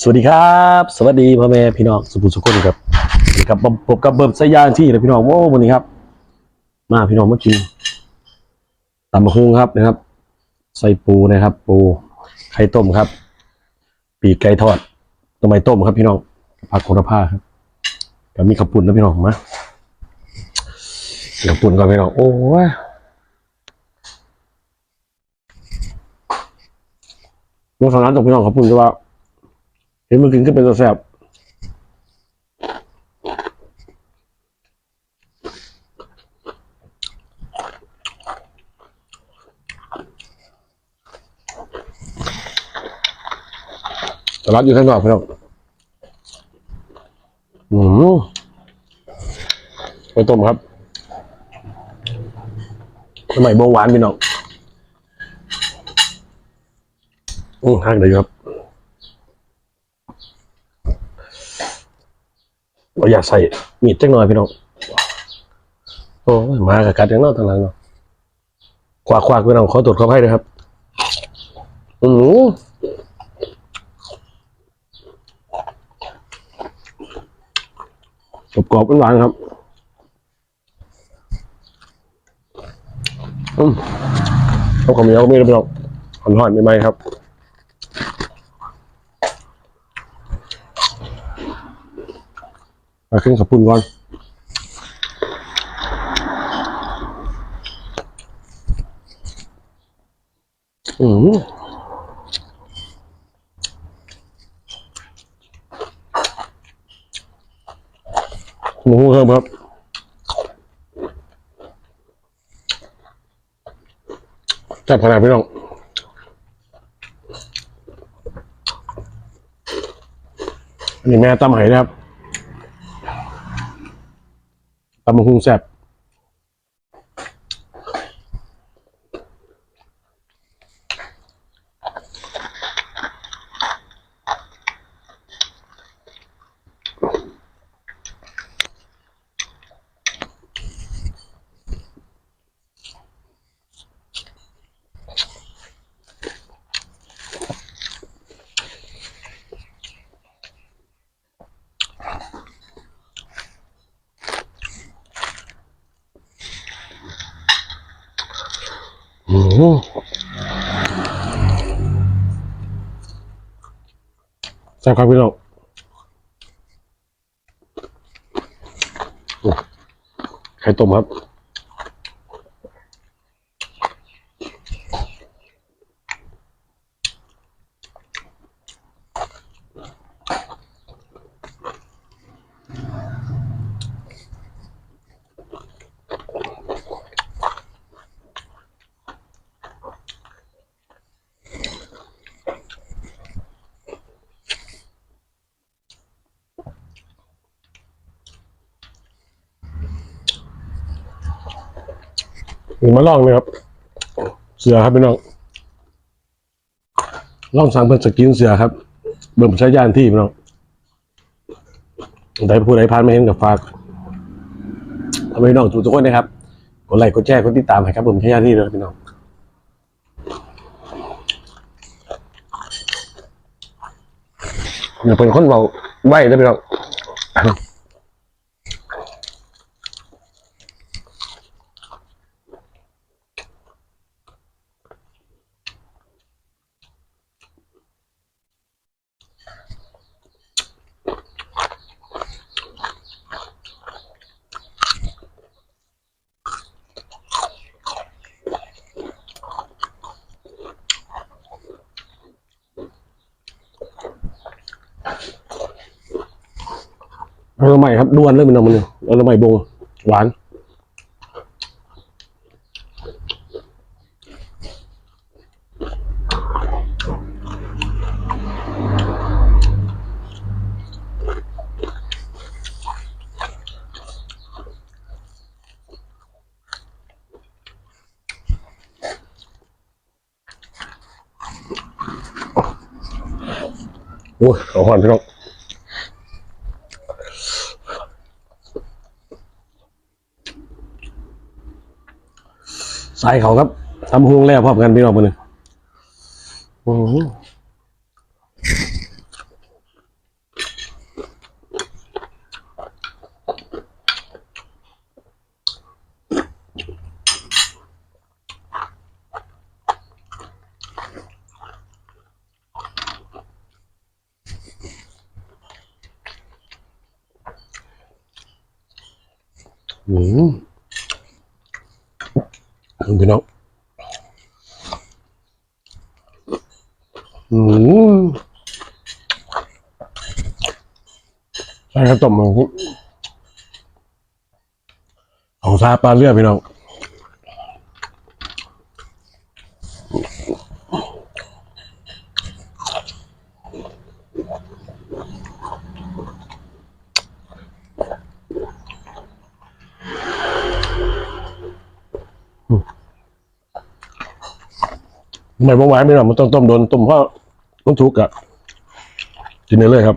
สวัสดีครับ สวัสดีพ่อแม่พี่น้องสุภุสุขคนครับนี่ครับผมกับเบิ่มสยานที่นะพี่น้องโอ้วันนี้ครับ มาพี่น้องมากินตำมะฮุงครับนะครับ ใส่ปูนะครับ ปูไข่ต้มครับ ปีกไก่ทอดต้มไม้ต้มครับ พี่น้องผักโหระพาครับกับมีข้าวปุ่นนะพี่น้องมาข้าวปุ่นก่อนพี่น้องโอ้ยเมื่อครั้งนั้นตกพี่น้องข้าวปุ่นก็ว่า ห็นมันกินก็เป็นตัวแสบตลาดอยู่ข้างนอกพี่น้องอืมไปต้มครับสมัยโบหวานพี่น้องอืมห้างเดียครับ เรา อยากใส่มีดจักหน่อยพี่น้องโอ้ยมากับกัดอย่างนอกทางหลังเนาะควักควักพี่น้องขอตรวจขอให้นะครับอือหือบกรอบหวานครับอืมเอาของเหนียวก็มีนะพี่น้องหอนๆใหม่ๆครับ มาขึ้นขับปุ่นก่อนอืมหมูเพิ่มครับจับขนาดพี่น้องอันนี้แม่ตำไหนะครับ ตำ แซ่บครับพี่น้องไข่ต้มครับ หรือมาลองเลยครับ เสือครับพี่น้องลองสั่งเป็นสกินเสือครับ เบิ่มใช้ย่านที่พี่น้องใดผู้ใดผ่านไม่เห็นกับฝากทำให้พี่น้องทุกๆคนนะครับกดไลค์กดแชร์กดติดตามให้ครับเบิ่มใช้ย่านที่เลยพี่น้องอย่าเป็นคนเราไหวนะพี่น้อง เราใหม่ครับด้วนเริ่มเป็นน้ำมันเลยเราใหม่บงหวานโอ้ยเอาหอนพี่น้อง สายเขาครับทำหงแล้วพร้อมกันพี่น้องคนหนึ่งอืม พี่น้องอืมใช่ครับต้มมับของซาปลาเลือดพี่น้อง ไมเมื่อวานไม่หรอกมันต้องต้มโดนต้มเพราะต้องทุกข์อะกินได้เลยครับ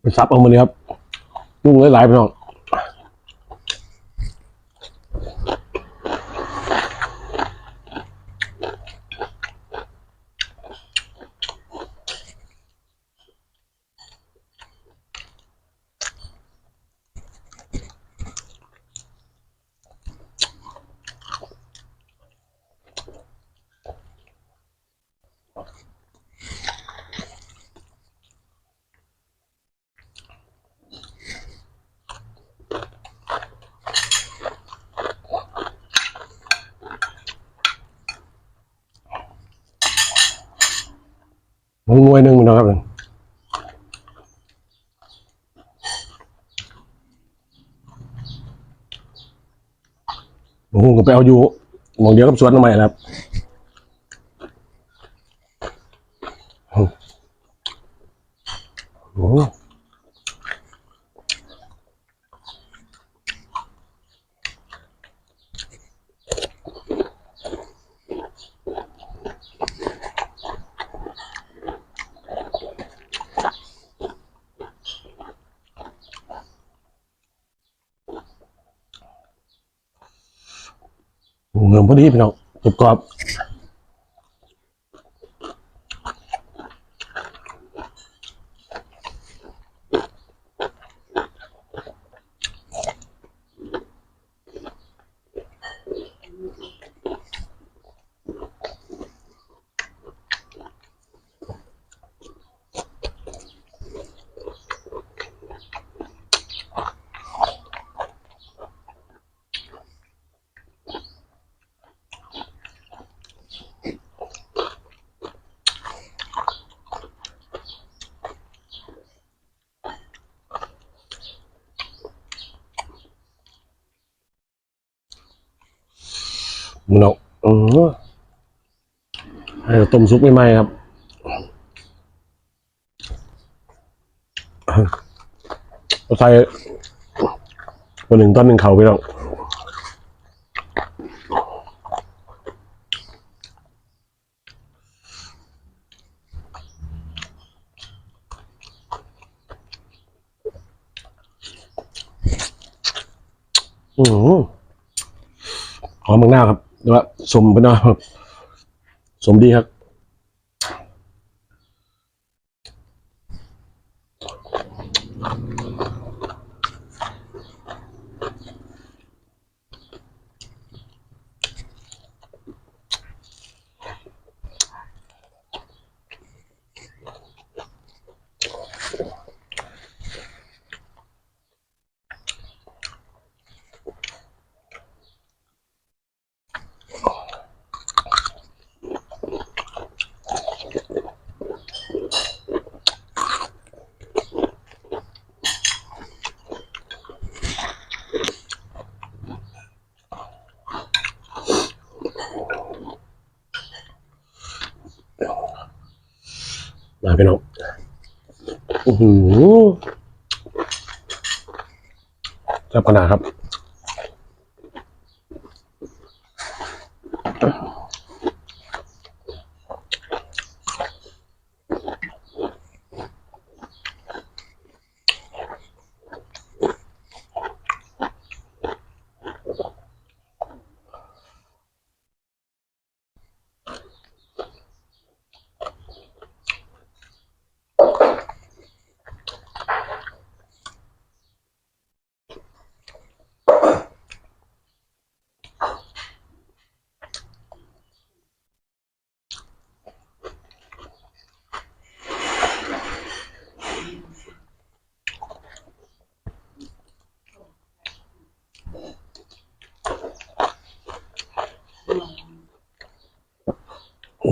ไปซับเอามาเลยครับนุ่งหลายๆไปหน่อย มันงวยหนึ่งมันนะครับผมก็ไปเอาอยู่มองเดียวกับสวนทำไมนะครับโอ้ เงินพอดีพี่น้องกรอบกรอบมันเอาเออให้ ต้มซุปใหม่ๆครับใส่ตัวหนึ่งตอนหนึ่งเขาไปแล้วอืมหอมมากหน้าครับแต่ว่าสมไปหน่อยครับ สมดีครับ มา พี่น้องอือหือจับขนาดครับ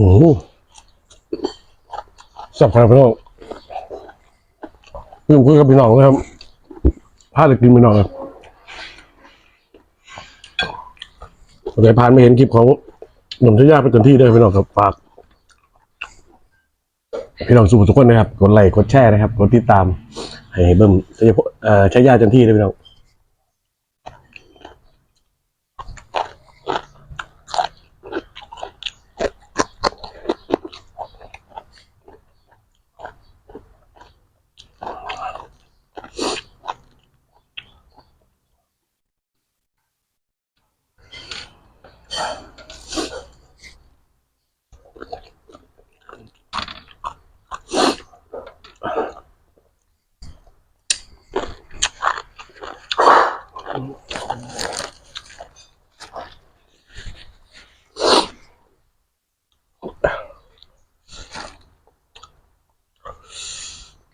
อืมสับครับพี่น้องพี่ผมคุยกับพี่น้องนะครับพลาดเลยกินพี่น้องครับเดี๋ยผ่านไม่เห็นคลิปของหนุ่มทยาไปเต็มที่ด้วยพี่น้องครับฝากพี่น้องสู้ทุกคนนะครับ กดไลค์กดแชร์นะครับ กดติดตาม ให้เบิ่มใช้เอ่อใช้ยาเต็มที่เลยพี่น้อง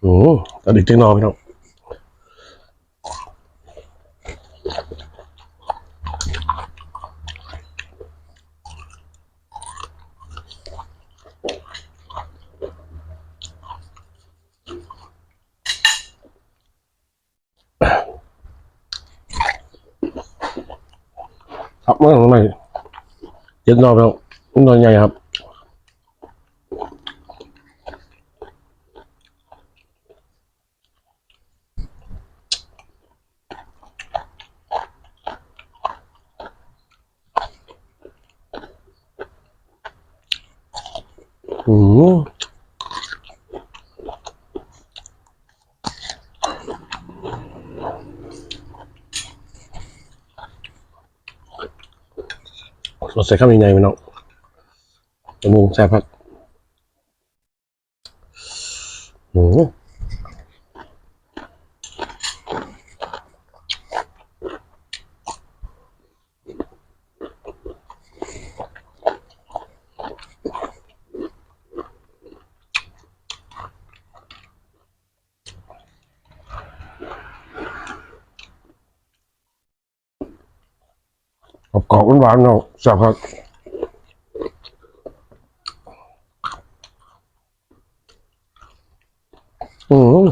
โอ้ตอนเด็กเจ๊งนอพี่น้องครับเมื่อไหร่เจ๊งนอพี่น้องนอนใหญ่ครับ อืม เราใส่ข้าวยังไงไหมน้องจมูกแซ่บครับ อืมกรอบหวานๆเนาะแซ่บครับอืม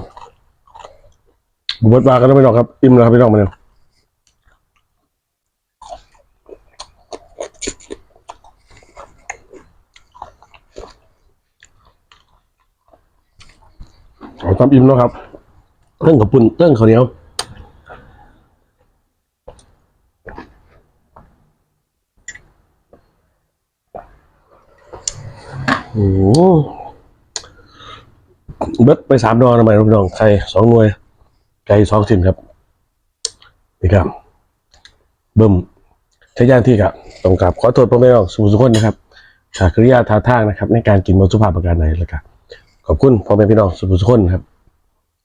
บุบดปลากันแล้วไม่หรอกครับ อิ่มแล้วครับพี่น้องมาเนี่ยเอาตามอิ่มแล้วครับเรื่องกับปุ่นเรื่องข้าวเหนียว โอ้โห เบิดไปสามดอนทำไมพี่น้องไข่สองหน่วยไก่สองชิ้นครับนี่ครับเบิ่มใช้ย่างที่ครับต้องกราบขอโทษพ่อแม่น้องสุภุสุคนนะครับขากริยาท่าทางนะครับ ในการกินบนสุภาพประการใดแล้วครับขอบคุณพ่อแม่พี่น้องสุภุสุคนครับ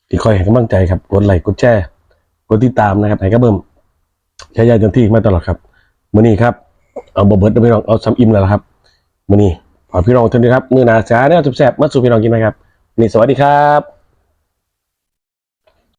ที่คอยให้กำลังใจครับกดไลค์กดแชร์กดติดตามนะครับให้กับเบิ่มใช้ย่างเต็มที่มาตลอดครับมื้อนี้ครับเอาบ่เบิดเด้อพี่น้องเอาซ้ำอิ่มแล้วครับมื้อนี้ขอพี่น้องท่านด้วยครับมือหนาจ้าเนี่ยแซ่บๆมาสู่พี่น้องกินไหมครับ นี่สวัสดีครับ